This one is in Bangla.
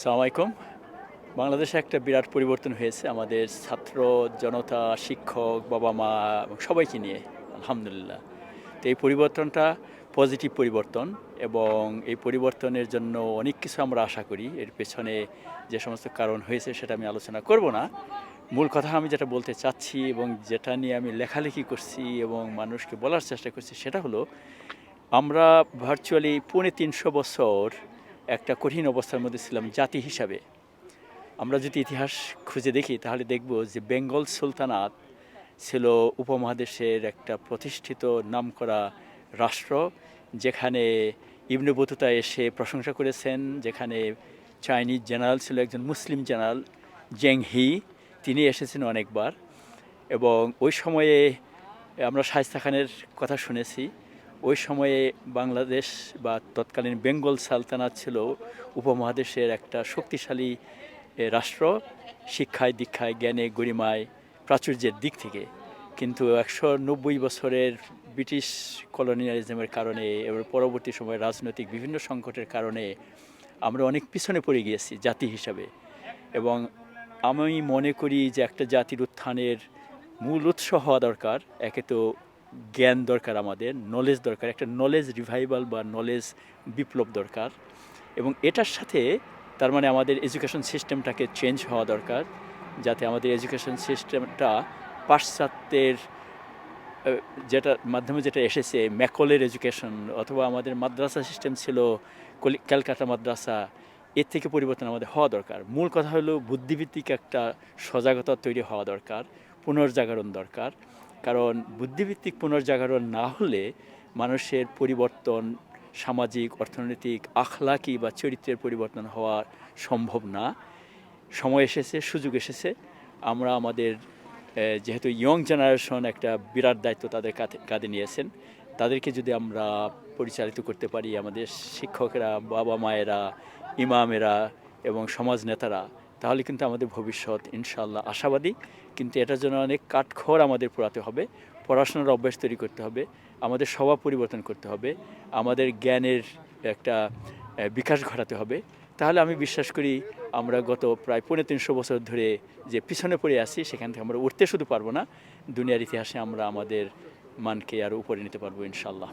সালাম আলাইকুম। বাংলাদেশে একটা বিরাট পরিবর্তন হয়েছে। আমাদের ছাত্র জনতা, শিক্ষক বাবা মা এবং সবাইকে নিয়ে, আলহামদুলিল্লাহ। তো এই পরিবর্তনটা পজিটিভ পরিবর্তন এবং এই পরিবর্তনের জন্য অনেক কিছু আমরা আশা করি। এর পেছনে যে সমস্ত কারণ হয়েছে সেটা আমি আলোচনা করব না। মূল কথা আমি যেটা বলতে চাচ্ছি এবং যেটা নিয়ে আমি লেখালেখি করছি এবং মানুষকে বলার চেষ্টা করছি সেটা হলো, আমরা ভার্চুয়ালি পৌনে তিনশো বছর একটা কঠিন অবস্থার মধ্যে ছিলাম জাতি হিসাবে। আমরা যদি ইতিহাস খুঁজে দেখি, তাহলে দেখব যে বেঙ্গল সুলতানাত ছিল উপমহাদেশের একটা প্রতিষ্ঠিত নামকরা রাষ্ট্র, যেখানে ইবনে বতুতা এসে প্রশংসা করেছেন, যেখানে চাইনিজ জেনারেল ছিল একজন মুসলিম জেনারেল, জেং হি, তিনি এসেছেন অনেকবার। এবং ওই সময়ে আমরা শায়স্তা খানের কথা শুনেছি ওই সময়ে বাংলাদেশ বা তৎকালীন বেঙ্গল সালতানাত ছিল উপমহাদেশের একটা শক্তিশালী রাষ্ট্র। শিক্ষায়, দীক্ষায়, জ্ঞানে, গরিমায়, প্রাচুর্যের দিক থেকে। কিন্তু একশো নব্বই বছরের ব্রিটিশ কলোনিয়ালিজমের কারণে, এবার পরবর্তী সময়ে রাজনৈতিক বিভিন্ন সংকটের কারণে আমরা অনেক পিছনে পড়ে গিয়েছি জাতি হিসাবে। এবং আমি মনে করি যে একটা জাতির উত্থানের মূল উৎস হওয়া দরকার। একে তো জ্ঞান দরকার আমাদের নলেজ দরকার, একটা নলেজ রিভাইভাল বা নলেজ বিপ্লব দরকার। এবং এটার সাথে তার মানে আমাদের এডুকেশন সিস্টেমটাকে চেঞ্জ হওয়া দরকার, যাতে আমাদের এডুকেশন সিস্টেমটা পাশ্চাত্যের যেটা মাধ্যমে যেটা এসেছে, ম্যাকলের এডুকেশন অথবা আমাদের মাদ্রাসা সিস্টেম ছিল ক্যালকাটা মাদ্রাসা, এর থেকে পরিবর্তন আমাদের হওয়া দরকার। মূল কথা হলো বুদ্ধিভিত্তিক একটা সজাগতা তৈরি হওয়া দরকার, পুনর্জাগরণ দরকার। কারণ বুদ্ধিভিত্তিক পুনর্জাগরণ না হলে মানুষের পরিবর্তন সামাজিক, অর্থনৈতিক, আখলাকি বা চরিত্রের পরিবর্তন হওয়া সম্ভব না। সময় এসেছে, সুযোগ এসেছে। আমরা আমাদের যেহেতু ইয়ং জেনারেশন একটা বিরাট দায়িত্ব তাদের কাঁধে নিয়েছেন, তাদেরকে যদি আমরা পরিচালিত করতে পারি, আমাদের শিক্ষকেরা বাবা মায়েরা ইমামেরা এবং সমাজ নেতারা তাহলে কিন্তু আমাদের ভবিষ্যৎ ইনশাল্লাহ আশাবাদী। কিন্তু এটার জন্য অনেক কাঠখড় আমাদের পোড়াতে হবে, পড়াশোনার অভ্যাস তৈরি করতে হবে, আমাদের স্বভাব পরিবর্তন করতে হবে, আমাদের জ্ঞানের একটা বিকাশ ঘটাতে হবে। তাহলে আমি বিশ্বাস করি আমরা গত প্রায় পৌনে তিনশো বছর ধরে যে পিছনে পড়ে আছি, সেখান থেকে আমরা উঠতে শুধু পারব না, দুনিয়ার ইতিহাসে আমরা আমাদের মানকে আরও উপরে নিতে পারব ইনশাল্লাহ